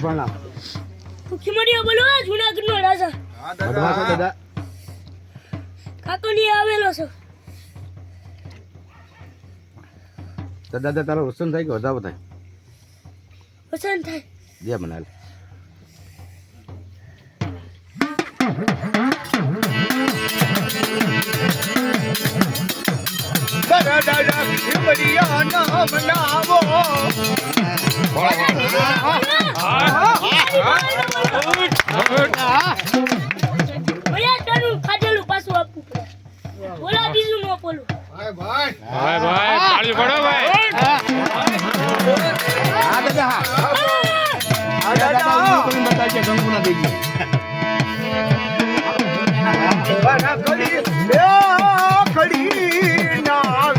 પ્રણામ ખીમડીઓ બોલો જુનાગઢ નો રાજા દાદા કાકોની આવેલો છો. તો દાદા તારો વસન થાય કે વધાવો થાય? વસન થાય. જે મનાલ ખીમડિયા નામ બોલા બીજું નો બોલું. ભાઈ ભાઈ. ભાઈ ભાઈ તાળી પાડો ભાઈ. હા દાદા હા આ દાદા ઊભું કરીને બતાવજે કંકુના દેજી બરા કડી ના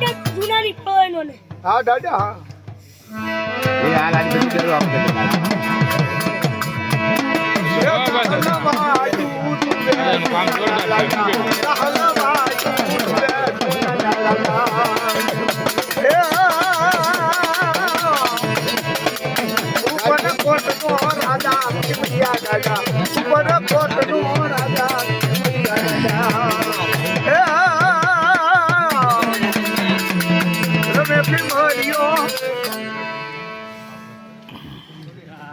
ને જુનાની પવનો ને હા એ હાલ આની બધી જરૂર આપણે દાદા. એનું કામ જોરદાર ઉપર કોટ ને